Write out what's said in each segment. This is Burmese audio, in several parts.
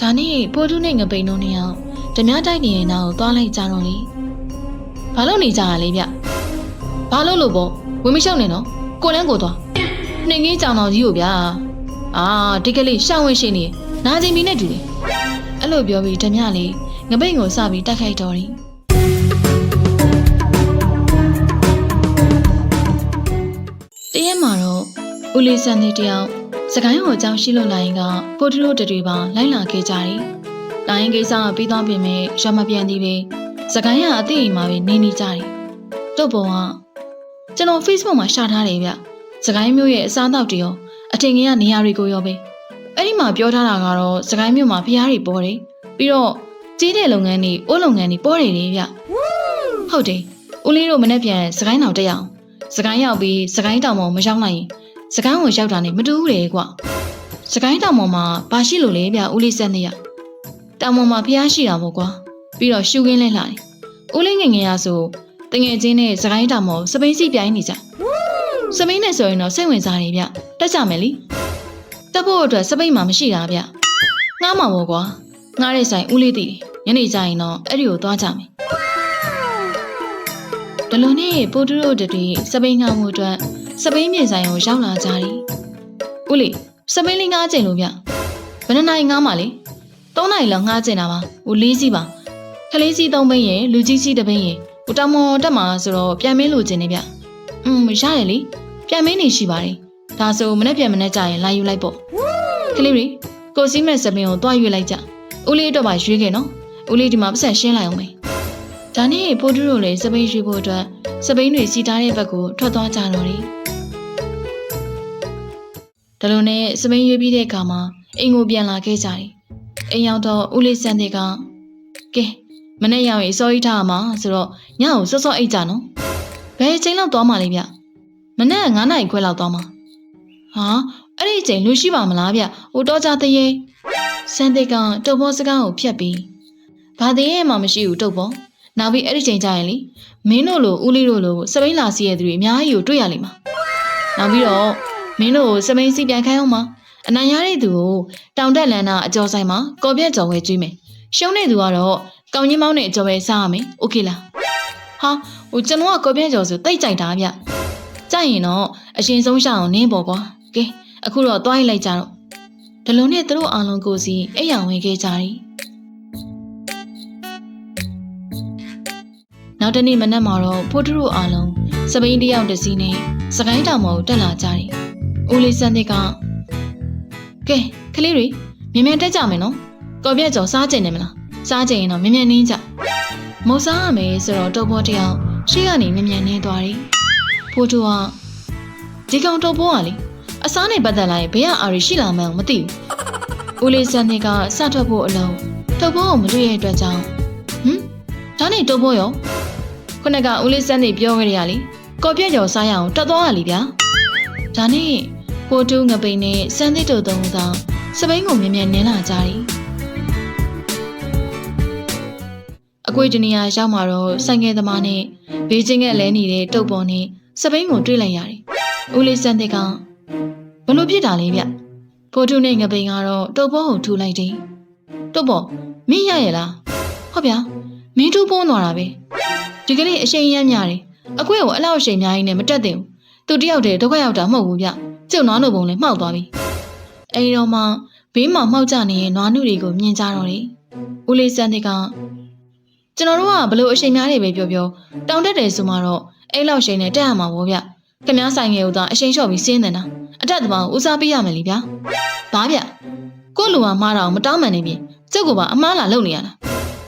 ဒါနဲ့ဖိုးထုနဲ့ငပိန်တို့နှစ်ယောက်ဓမြတိုက်နေရင်နောက်သွားလိုက်ကြတော့လေဘာလို့နေကြရလဲဗျဘာလို့လို့ပေါ့ဝင်မရှောက်နဲ့နော်ကိုလန်းကိုသွားနှင်းကြီးကြောင်တော်ကြီးကိုဗျာအာဒီကလေးရှောင်းဝင်ရှိနေနာကျင်မီနဲ့တူတယ်အဲ့လိုပြောပြီးဓမြလေးငပိန်ကိုစပြီးတိုက်ခိုက်တော်တယ်တရက်မှာတော့ဦးလေးစံနေတယောက် စကိုင်းကိုအကြောင်းရှိလို့လာရင်ကဖိုးထုတို့တွေပါလိုက်လာခဲ့ကြတယ်။လာရင်ကိစ္စကပြီးသွားပြင်မဲ့ရမပြန်သေးပဲစကိုင်းကအသိအိမ်မှာပဲနေနေကြတယ်။တုတ်ပုံကကျွန်တော် Facebook မှာရှာထားတယ်ဗျ။စကိုင်းမျိုးရဲ့အစားအသောက်တွေရောအထင်ကြီးကနေရာတွေကိုရောပဲ။အဲ့ဒီမှာပြောထားတာကတော့စကိုင်းမျိုးမှာဖျားတွေပေါ်တယ်။ပြီးတော့ကြီးတဲ့လုပ်ငန်းတွေအိုးလုပ်ငန်းတွေပေါ်တယ်လေဗျ။ဟုတ်တယ်။ဦးလေးတို့မနေ့ပြန်စကိုင်းတောင်တက်ရအောင်။စကိုင်းရောက်ပြီးစကိုင်းတောင်ပေါ်မရောက်နိုင်ရင် စကိုင်းဝင်ရောက်တာနဲ့မတူဘူးလေကွစကိုင်းတောင်ပေါ်မှာဘာရှိလို့လဲဗျဦးလေးဆက်နေရတောင်ပေါ်မှာဖျားရှိတာပေါ့ကွာပြီးတော့ရှူခင်းလဲလာတယ်ဦးလေးငယ်ငယ်ရဆိုတငယ်ချင်းနဲ့စကိုင်းတောင်ပေါ်စပိန်စီပြိုင်းနေကြစပိန်နဲ့ဆိုရင်တော့စိတ်ဝင်စားတယ်ဗျတက်ကြမယ်လीတက်ဖို့အတွက်စပိန်မှာမရှိတာဗျငားမှာပေါ့ကွာငားတဲ့ဆိုင်ဦးလေးတည်တယ်ညနေကျရင်တော့အဲ့ဒီကိုသွားကြမယ်ဒလွန်နဲ့ပိုတူတို့တွေစပိန်ငါမှုအတွက် စပိန်မြေဆိုင်ကိုရောက်လာကြတယ်။ဦးလေးစပိန်လေးငားကျင်လို့ဗျ။ဘယ်နှစ်နိုင်ငားမှလဲ။၃နိုင်လောက်ငားကျင်တာပါ။ဦးလေးစီးပါ။ခလေးစီး၃ဘိန်းရင်လူကြီးစီးတစ်ဘိန်းရင်ဦးတောင်မော်တက်မှာဆိုတော့ပြန်မင်းလိုချင်နေဗျ။อืมရတယ်လေ။ပြန်မင်းနေရှိပါတယ်။ဒါဆိုမနေ့ပြန်မနေ့ကြရင်လာယူလိုက်ပေါ့။ကလေးရီကိုစီးမဲ့စပိန်ကိုတွားရွေးလိုက်ကြ။ဦးလေးအတွက်ပါရွေးခဲ့နော်။ဦးလေးဒီမှာပတ်စံရှင်းလိုက်အောင်မယ်။ ဒါနဲ့ဖိုးတူတို့လည်းစပိန်ရွေးဖို့အတွက်စပိန်တွေစီထားတဲ့ဘက်ကိုထွက်သွားကြတော့တယ်။ဒါလိုနဲ့စပိန်ရွေးပြီးတဲ့အခါမှာအိမ်ကိုပြန်လာခဲ့ကြတယ်။အိမ်ရောက်တော့ဦးလေးစံတဲ့ကကဲမနေ့ရောက်ရင်စောကြီးထားမှာဆိုတော့ညကိုစောစောအိတ်ကြနော်။ဘယ်အချိန်လောက်သွားမှလဲဗျ။မနေ့9နာရီခွဲလောက်သွားမှာ။ဟာအဲ့ဒီအချိန်လူရှိပါမလားဗျ။ဟိုတော့ကြတရေစံတဲ့ကတုပ်ဘောစကားကိုဖြတ်ပြီးဘာတရေမှမရှိဘူးတုပ်ဘော။ နောက်ပြီးအဲ့ဒီချိန်ကျရင်လေမင်းတို့လိုဦးလေးတို့လိုစပိန်လာစီရဲ့သူတွေအများကြီးကိုတွေ့ရလိမ့်မှာ။နောက်ပြီးတော့မင်းတို့ကိုစပိန်စီပြန်ခိုင်းအောင်ပါ။အနိုင်ရတဲ့သူကိုတောင်တက်လန်နာအကျော်ဆိုင်မှာကော်ပြက်ကြော်ဝဲကျွေးမယ်။ရှုံးတဲ့သူကတော့ကောင်းကြီးမောင်းနဲ့အကျော်ဝဲစားရမယ်။โอเคလား။ဟာဟိုကျွန်တော်ကကော်ပြက်ကြော်ဆိုတိတ်ကြိုက်တာဗျ။ကြိုက်ရင်တော့အရှင်ဆုံးရှောင်းနင်းပေါ့ကွာ။ကဲအခုတော့တွားလိုက်ကြတော့ဒီလိုနဲ့သူတို့အားလုံးကိုစီအိယာဝင်ခဲ့ကြတယ်။ နောက်တနေ့မနက်မှာတော့ဖိုးထူတို့အားလုံးစပိန်တယောက်တစ်စီးနဲ့စကိုင်းတောင်ပေါ်ကိုတက်လာကြတယ်။ဦးလေးစံတဲ့ကကဲကလေးတွေမြင်မြန်တက်ကြမယ်နော်။ကော်ပြက်ကြော်စားကြင်နေမလား။စားကြင်ရင်တော့မြင်မြန်နင်းကြ။မုတ်စားရမယ်ဆိုတော့တုပ်ဘောတယောက်ရှေ့ကနေမြင်မြန်နင်းသွားတယ်။ဖိုးထူကဒီကောင်တုပ်ဘောကလေအစားနဲ့ပတ်သက်လာရင်ဘယ်ကအာရီရှိလာမှန်းမသိဘူး။ဦးလေးစံတဲ့ကစထွက်ဖို့အလုံးတုပ်ဘောကိုမတွေ့ရတဲ့အတွက်ကြောင့်ဟမ်ဒါနဲ့တုပ်ဘောရော ခုနကဦးလေးစန်းနေပြောခဲ့ရလေကော်ပြက်ကျော်စားရအောင်တက်သွားရလीဗျာဒါနဲ့ကိုတူးငပိန်နဲ့စန်းသစ်တို့သုံးဦးသာစပိန်ကိုမြင်မြန်နင်းလာကြတယ်အကွေတနေရာရောက်မှာတော့ဆိုင်ငယ်သမားနဲ့ဘေးချင်းကလဲနေတဲ့တုပ်ပေါ်နဲ့စပိန်ကိုတွေ့လိုက်ရတယ်ဦးလေးစန်းသစ်ကဘလို့ဖြစ်တာလဲဗျဖိုးတူနဲ့ငပိန်ကတော့တုပ်ပေါ်ကိုထူလိုက်တယ်တုပ်ပေါ်မင်းရရဲ့လားဟုတ်ဗျာမင်းထူပိုးသွားတာပဲ ဒီကလေးအရှိန်ရမ်းများတယ်အကွေကိုအလောက်အရှိန်များရင်းနဲ့မတက်သင့်ဘူးသူတယောက်တည်းဒုက္ခရောက်တာမဟုတ်ဘူးဗျကျုံနွားနို့ပုံလည်းမှောက်သွားပြီအဲဒီတော့မှဘေးမှာမှောက်ကြနေတဲ့နွားနုတွေကိုမြင်ကြတော့တယ်ဦးလေးစန်းတဲ့ကကျွန်တော်တို့ကဘလို့အရှိန်များနေပဲပြောပြောတောင်တက်တယ်ဆိုမှတော့အဲ့လောက်ရှိန်နဲ့တက်ရမှာပေါ့ဗျခင်ဗျားဆိုင်ငယ်ဦးသားအရှိန်လျှော့ပြီးစင်းနေတာအတက်သမားကိုဦးစားပေးရမယ်လीဗျာဘာဗျကို့လူကမှားတာကိုမတောင်းမှန်နေပြီကျုပ်ကပါအမားလာလုပ်နေရတာ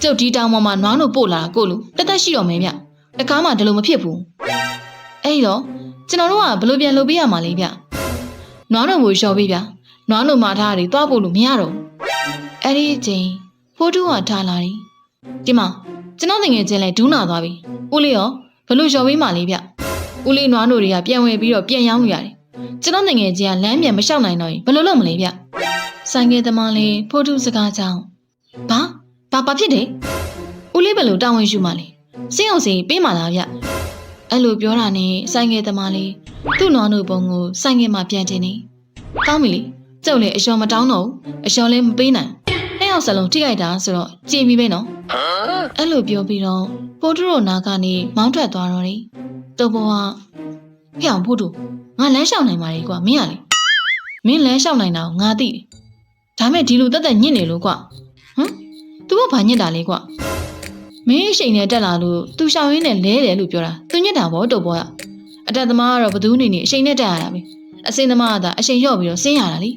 ကျုပ်ဒီတောင်ပေါ်မှာနွားနို့ပို့လာတာကိုလူတက်တက်ရှိတော့မယ်ဗျတကားမှဒီလိုမဖြစ်ဘူးအဲ့တော့ကျွန်တော်တို့ကဘယ်လိုပြန်လုပ်ပေးရမှာလဲဗျနွားနို့ကိုလျှော်ပေးဗျနွားနို့မှာထားရတယ်သွားပို့လို့မရတော့ဘူးအဲ့ဒီအချိန်ဖိုးတူးကထားလာတယ်ဒီမှာကျွန်တော်တငယ်ချင်းလဲဒူးနာသွားပြီဦးလေးရောဘယ်လိုလျှော်ပေးမှာလဲဗျဦးလေးနွားနို့တွေကပြန်ဝင်ပြီးတော့ပြန်ရောင်းလို့ရတယ်ကျွန်တော်တငယ်ချင်းကလမ်းပြန်မလျှောက်နိုင်တော့ရင်ဘယ်လိုလုပ်မလဲဗျဆိုင်ငယ်သမားလေးဖိုးတူးစကားကြောင့်ဘာ ဘာဘာဖြစ်တယ်ဦးလေးဘယ်လိုတာဝန်ယူမှာလဲစင်းအောင်စင်ပေးမှာလားဗျအဲ့လိုပြောတာနဲ့ဆိုင်ငယ်သမားလေးသူ့နွားနို့ပုံကိုဆိုင်ငယ်မှာပြန်တင်နေကောင်းပြီလေကျုပ်လည်းအလျော်မတောင်းတော့ဘူးအလျော်လည်းမပေးနိုင်ဟဲ့ရယောက်စလုံးထိခိုက်တာဆိုတော့ကြည်ပြီပဲနော်အဲ့လိုပြောပြီးတော့ဖိုးတူတို့နာကနေမောင်းထွက်သွားတော့တယ်တုပ်ပေါ်ကဖျောင်ဖိုးတူငါလမ်းလျှောက်နိုင်ပါလေကွာမင်းရလေမင်းလမ်းလျှောက်နိုင်တာကိုငါသိတယ်ဒါမဲ့ဒီလိုတက်တက်ညစ်နေလို့ကွာဟမ် သူကဘာညစ်တာလဲကွမင်းရှိန်နဲ့တက်လာလို့သူရှောင်ရင်းနဲ့လဲတယ်လို့ပြောတာသူညစ်တာဗောတုတ်ဘောကအတက်သမားကတော့ဘသူနေနေအရှိန်နဲ့တက်ရတာပဲအစင်သမားကသာအရှိန်ရော့ပြီးတော့ဆင်းရတာလေ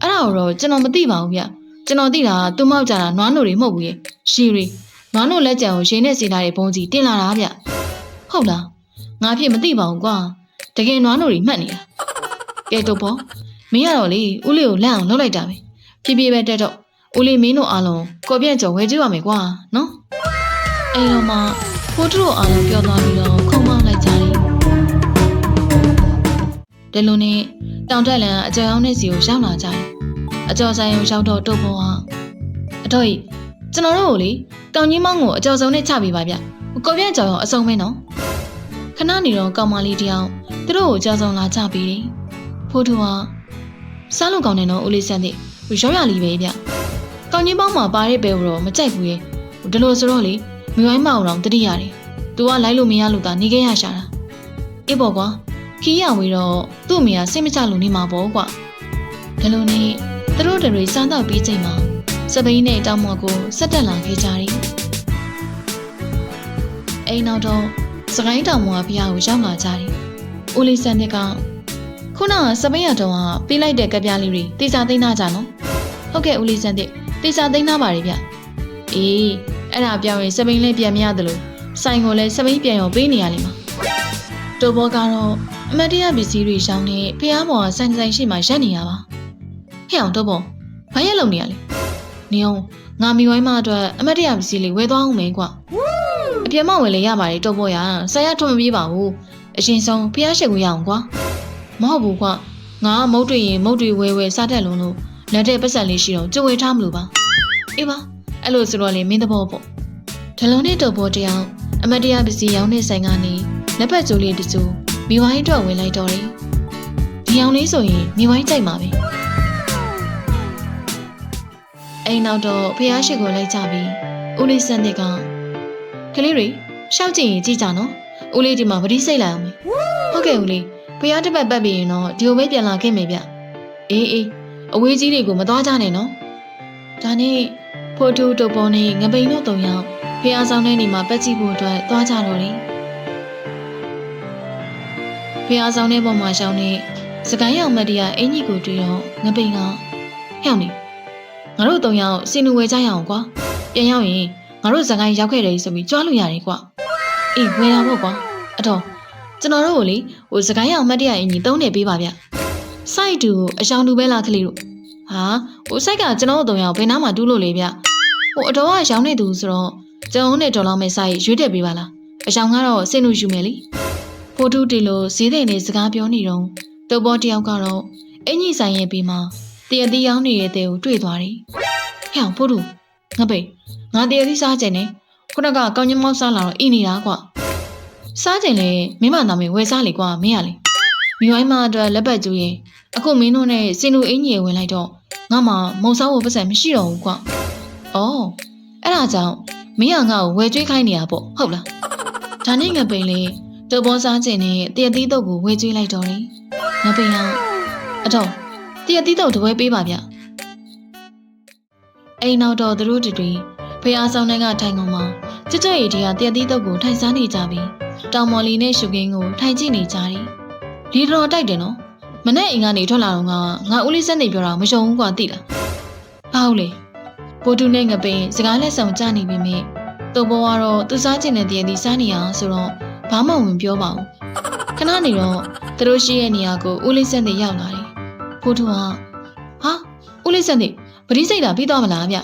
အဲ့ဒါတော့ကျွန်တော်မသိပါဘူးဗျကျွန်တော်သိတာသူမောက်ကြတာနွားနို့တွေမဟုတ်ဘူးရေရှည်ရီနွားနို့လက်ကြံကိုရေနဲ့စီလာတဲ့ဘုံကြီးတင်လာတာဗျဟုတ်လားငါဖြစ်မသိပါဘူးကွာတကယ်နွားနို့တွေမှတ်နေတာကဲတော့ဘောမင်းရတော့လေဦးလေးကိုလန့်အောင်လုပ်လိုက်တာပဲဖြည်းဖြည်းပဲတက်တော့ ဦးလေးမင်းတို့အားလုံးကော်ပြန့်ကြော်ဝဲကြည့်ပါမယ်ကွာနော်အဲ့တော့မှဖိုးတို့အားလုံးပြောသွားပြီးတော့ခုံမောင်းလိုက်ကြတယ်ဒီလိုနဲ့တောင်တက်လန်အကြောင်အောင်တဲ့စီကိုရောက်လာကြတယ်အကျော်ဆိုင်ကိုရောက်တော့တုတ်ဖို့ဟာအတော့ကြီးကျွန်တော်တို့ကိုလေကောင်းကြီးမောင်းကိုအကျော်စုံနဲ့ချပေးပါဗျကော်ပြန့်ကြော်ရောအစုံပဲနော်ခဏနေတော့ကောင်မလေးတယောက်သူတို့ကိုအကျော်စုံလာချပေးတယ်ဖိုးတို့ကစားလို့ကောင်းတယ်နော်ဦးလေးစံတဲ့ရောရလီပဲဗျ ကောင်းကြီးမောင်းမှာပါတဲ့ဘဲကိုတော့မကြိုက်ဘူးရဲ့ဒီလိုဆိုတော့လေမိဝိုင်းမအောင်တော့တတိရတယ်သူကလိုက်လို့မရလို့သာနေခဲ့ရရှာတာအေးပေါ့ကွာခီးရဝေတော့သူ့အမေကစိတ်မချလို့နေမှာပေါ့ကွာဒီလိုနဲ့သူတို့တွေစားတော့ပြီးချိန်မှာစပိန်နဲ့တောင်မော်ကိုဆက်တက်လာခဲ့ကြတယ်အိမ်နောက်တော့စကိုင်းတောင်မော်ကဖျားကိုရောက်လာကြတယ်ဦးလေးစံတဲ့ကခုနကစပိန်ရတော့ကပေးလိုက်တဲ့ကပြားလေးတွေတေချာသိမ်းထားကြနော်ဟုတ်ကဲ့ဦးလေးစံတဲ့ တေချာသိမ်းထားပါတယ်ဗျအေးအဲ့ဒါပြောင်းရင်စပိန်လေးပြန်မရသလိုဆိုင်ကိုလည်းစပိန်ပြန်ရောပေးနေရလိမ့်မှာတိုဘောကတော့အမတ်တရပစ္စည်းတွေရှောင်းနေဖျားပေါ်ကဆိုင်ဆိုင်ရှိမှရက်နေရပါဟဲ့အောင်တိုဘောဘာရက်လုံနေရလဲနေအောင်ငါမိဝိုင်းမအတွက်အမတ်တရပစ္စည်းလေးဝယ်သွားအောင်မယ်ကွာအပြင်းမဝယ်လေရပါတယ်တိုဘောရဆရာထွန်မပြေးပါဘူးအရှင်ဆုံးဖျားရှိကိုရအောင်ကွာမဟုတ်ဘူးကွာငါမုတ်တွေရင်မုတ်တွေဝဲဝဲစားတတ်လုံးလို့ လက်တဲ့ပတ်စံလေးရှိတော့ကြွေထားမလို့ပါအေးပါအဲ့လိုဆိုတော့လေမင်းသဘောပေါ့ဒလုံးနဲ့တုပ်ပေါ်တယောက်အမတ်တရပစ္စည်းရောင်းတဲ့ဆိုင်ကနေလက်ပတ်ကြိုးလေးတစုမိဝိုင်းအတွက်ဝင်လိုက်တော့တယ်ဒီအောင်လေးဆိုရင်မိဝိုင်းကြိုက်မှာပဲအိမ်နောက်တော့ဖះရှိကိုလိုက်ကြပြီးဦးလေးစံတဲ့ကကလေးတွေရှောက်ကြည့်ရင်ကြည့်ကြနော်ဦးလေးဒီမှာဗတိစိတ်လိုက်အောင်မေဟုတ်ကဲ့ဦးလေးဖះတစ်ပတ်ပတ်ပြီးရင်တော့ဒီလိုပဲပြန်လာခဲ့မယ်ဗျအေးအေး အဝေးကြီးတွေကိုမသွားကြနဲ့နော်ဒါနဲ့ဖိုတိုတုပ်ပေါ်နဲ့ငပိန်တို့တုံရောက်ဖះဆောင်တဲ့နေမှာပက်ကြည့်ဖို့အတွက်သွားကြတော့တယ်ဖះဆောင်တဲ့ပေါ်မှာရှောင်းနေစကိုင်းရောက်မတ်တရအင်ကြီးကိုတွေ့တော့ငပိန်ကဟဲ့အောင်နေငါတို့တုံရောက်စင်နူဝဲကြရအောင်ကွာပြန်ရောက်ရင်ငါတို့စကိုင်းရောက်ခဲ့တယ်ဆိုပြီးကြွားလို့ရတယ်ကွာအေးဝဲတာပေါ့ကွာအတော့ကျွန်တော်တို့ကိုလေဟိုစကိုင်းရောက်မတ်တရအင်ကြီးသုံးနေပေးပါဗျ စိုက်တူအရှောင်းတူပဲလားခလေးတို့ဟာဟိုစိုက်ကကျွန်တော်တို့တုံရောက်ဘယ်နားမှာတူးလို့လေဗျဟိုအတော်ကရောင်းနေသူဆိုတော့ကျွန်တော်နဲ့ဒေါ်လာမဲ့စိုက်ရွေးတက်ပေးပါလားအရှောင်းကတော့စင်နူယူမယ်လေဖိုတူတီလိုဈေးတဲ့နေစကားပြောနေတော့တုပ်ပေါ်တယောက်ကတော့အင်ကြီးဆိုင်ရဲ့ပြီးမှတရတီးရောင်းနေတဲ့တဲ့ကိုတွေ့သွားတယ်။ဟဲ့အောင်ဖိုတူငါပိငါတရတီးစားကြင်နေခုနကကောင်းကျမောက်စားလာတော့အင်းနေတာကွာ။စားကြင်လေမင်းမနာမည်ဝယ်စားလေကွာမင်းရလေ။ မိဝိုင်းမအတွက်လက်ပတ်ကျူးရင်အခုမင်းတို့နဲ့စင်လူအင်ကြီးဝင်လိုက်တော့ငါမှမုံစားဖို့ပတ်စံမရှိတော့ဘူးကွာ။အော်အဲ့ဒါကြောင့်မင်းကငါ့ကိုဝယ်ကျွေးခိုင်းနေတာပေါ့ဟုတ်လား။ဒါနဲ့ငါပိန်လေတုပ်ပေါ်စားခြင်းနဲ့တရတီးတုပ်ကိုဝေကျွေးလိုက်တော့တယ်။ငါပိန်ကအတော့တရတီးတုပ်တပွဲပေးပါဗျ။အိမ်နောက်တော့သူတို့တွေဖះဆောင်တဲ့ကထိုင်ကုန်မှာကြွကြွရီတီကတရတီးတုပ်ကိုထိုင်စားနေကြပြီးတောင်မော်လီနဲ့ရှုကင်းကိုထိုင်ကြည့်နေကြတယ်။ ဒီတော်တိုက်တယ်နော်။မနဲ့အိမ်ကနေထွက်လာတော့ငါငါဦးလေးစက်နေပြောတာမယုံဘူးကွာသိလား။ဘာဟုတ်လဲ။ပိုတူနဲ့ငပိန်စကားလက်ဆောင်ကြနေပြီမြတုပ်ပေါ်ကတော့သူစားခြင်းနဲ့တရတီးစားနေအောင်ဆိုတော့ဘာမှဝင်ပြောပါဘူးခဏနေတော့သူတို့ရှိရဲ့နေရာကိုဦးလေးစက်နေရောက်လာတယ်ဖိုးထူကဟာဦးလေးစက်နေပတိစိတ်တာပြီးသွားမလားဗျ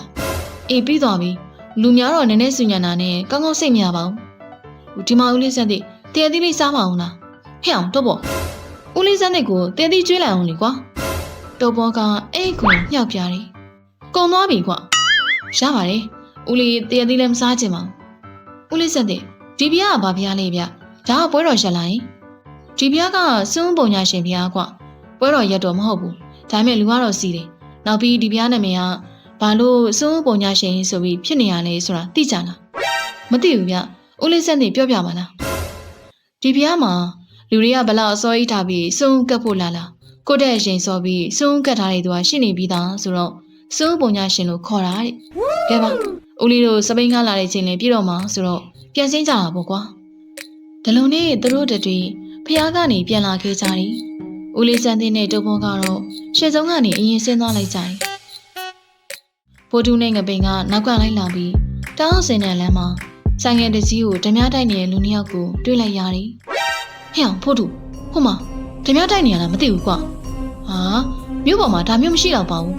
အေးပြီးသွားပြီလူများတော့နည်းနည်းစူညံတာနဲ့ကောင်းကောင်းစိတ်မရပါဘူးဒီမှာဦးလေးစက်နေတရသီးလေးစားပါအောင်လားဟဲ့အောင်တော့ပေါ့ ဦးလေးစက်နေကိုတရသီးကျွေးလိုက်အောင်လေကွာတော်ဘောကအဲ့ကိုညှောက်ပြတယ်ကုံသွားပြီကွာရပါတယ်ဦးလေးတရသီးလည်းမစားချင်ပါဘူးဦးလေးစက်နေဒီဘုရားကဘာဘုရားလဲဗျဒါကပွဲတော်ရက်လိုက်ဒီဘုရားကစွန်းပုံညာရှင်ဘုရားကွပွဲတော်ရက်တော်မဟုတ်ဘူးဒါပေမဲ့လူကတော့စီးတယ်နောက်ပြီးဒီဘုရားနာမည်ကဘာလို့စိုးပုံညာရှင်ဆိုပြီးဖြစ်နေရလဲဆိုတာသိကြလားမသိဘူးဗျဦးလေးဆက်နေပြောပြပါလားဒီဖျားမှာ လူတွေကဘလောက်အစောကြီးထားပြီးစိုးကတ်ဖို့လာလားကိုတဲ့အရင်စောပြီးစိုးကတ်ထားတဲ့သူကရှိနေပြီးသားဆိုတော့စိုးပုံညာရှင်လို့ခေါ်တာတဲ့ကဲပါဦးလေးတို့စပိန်ကလာတဲ့ချိန်လည်းပြည့်တော့မှာဆိုတော့ပြန်စင်းကြတာပေါ့ကွာဒီလိုနဲ့သူတို့တတွေဖျားကနေပြန်လာခဲ့ကြတယ်ဦးလေးစန်းတဲ့နဲ့တုပ်ဖောကတော့ရှေ့ဆုံးကနေအရင်ဆင်းသွားလိုက်ကြတယ်ပိုတူနဲ့ငပိန်ကနောက်ကလိုက်လာပြီးတောင်းစင်တဲ့လမ်းမှာဆိုင်ငယ်တစ်စီးကိုဓမြတိုက်နေတဲ့လူနှစ်ယောက်ကိုတွေ့လိုက်ရတယ် ဟဲ့အောင်ဖိုးတူဟိုမှာဓမြတိုက်နေရလားမသိဘူးကွာဟာမြို့ပေါ်မှာဒါမျိုးမရှိတော့ပါဘူး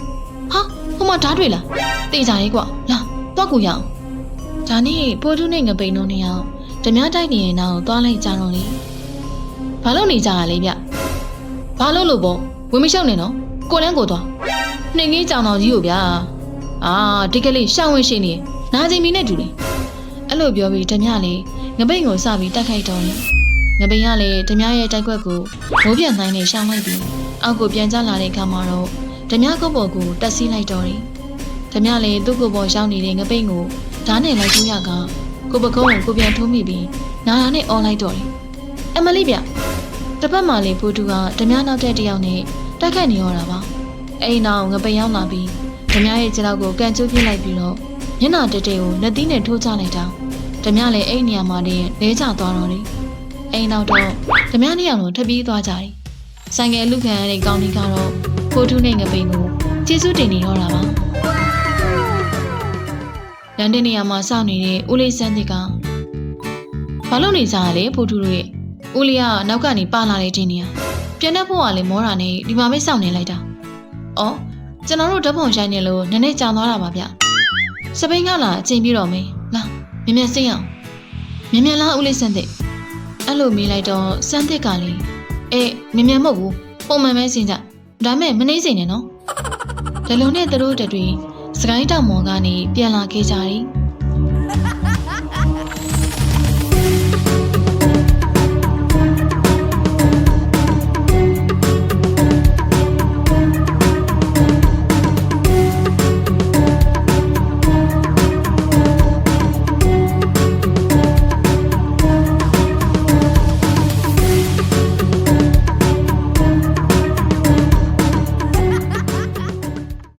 ဟာဟိုမှာဓားတွေ့လားတေးကြရေးကွာလာတော့ကူရအောင်ဒါနဲ့ပိုတူနဲ့ငပိန်တို့နှစ်ယောက်ဓမြတိုက်နေတဲ့နောက်သွားလိုက်ကြတော့လေဘာလို့နေကြရလဲဗျဘာလို့လို့ပေါ့ဝင်မလျှောက်နဲ့နော်ကိုလန်းကိုသွားနှင်းကြီးကြောင်တော်ကြီးကိုဗျာအာဒီကလေးရှောင်းဝင်ရှိနေနာကျင်မီနဲ့တူတယ်အဲ့လိုပြောပြီးဓမြလေးငပိန်ကိုစပြီးတက်ခိုက်တော့တယ် ငပိန်ကလည်းဓမြရဲ့တိုက်ခွက်ကိုမိုးပြန်နိုင်နဲ့ရှောင်းလိုက်ပြီးအောက်ကိုပြန်ကျလာတဲ့အခါမှာတော့ဓမြကုတ်ပေါ်ကိုတက်စီးလိုက်တော့တယ်ဓမြလည်းသူ့ကိုယ်ပေါ်ရှောင်းနေတဲ့ငပိန်ကိုဓာတ်နဲ့လိုက်ကျူးရကကိုပကုံးကိုကိုပြန်ထိုးမိပြီးနာနာနဲ့អော်လိုက်တော့တယ်အမလေးဗျတစ်ပတ်မှလေးဖိုးတူကဓမြနောက်တဲ့တယောက်နဲ့တက်ခတ်နေရတာပါအဲ့ဒီနောက်ငပိန်ရောက်လာပြီးဓမြရဲ့ခြေထောက်ကိုကန်ကျိုးပြစ်လိုက်ပြီးတော့မျက်နှာတက်တဲ့ကိုလက်သီးနဲ့ထိုးချလိုက်တာဓမြလည်းအဲ့ဒီနေရာမှာတည်းလဲကျသွားတော့တယ် အဲ့ဒီနောက်တော့ဓမြနှစ်ယောက်လုံးထပ်ပြီးသွားကြတယ်ဆိုင်ငယ်လူခံရတဲ့ကောင်းဒီကတော့ဖိုးတူနဲ့ငပိန်ကိုကျေးဇူးတင်နေတော့တာပါလန်ဒန်နေရာမှာစောင့်နေတဲ့ဦးလေးစန်းတစ်ကဘာလို့နေကြရလဲဖိုးတူတို့ရဲ့ဦးလေးကနောက်ကနေပါလာတဲ့တင်းနေရပြန်တဲ့ဖို့ကလည်းမောတာနဲ့ဒီမှာပဲစောင့်နေလိုက်တာ။အော်ကျွန်တော်တို့ဓာတ်ပုံရိုက်နေလို့နည်းနည်းကြာသွားတာပါဗျ။စပိန်ကလာအချိန်ပြီးတော့မင်းလာမြင်မြန်စိတ်အောင်မြင်မြန်လားဦးလေးစန်းတစ် အဲ့လိုမေးလိုက်တော့စန်းတစ်ကလည်းအေးမြင်မြန်မဟုတ်ဘူးပုံမှန်ပဲစင်ကြဒါမဲ့မနှိမ့်စိန်နဲ့နော်။ဒါလုံနဲ့သူတို့တတွေစကိုင်းတောင်မော်ကနေပြန်လာခဲ့ကြတယ်။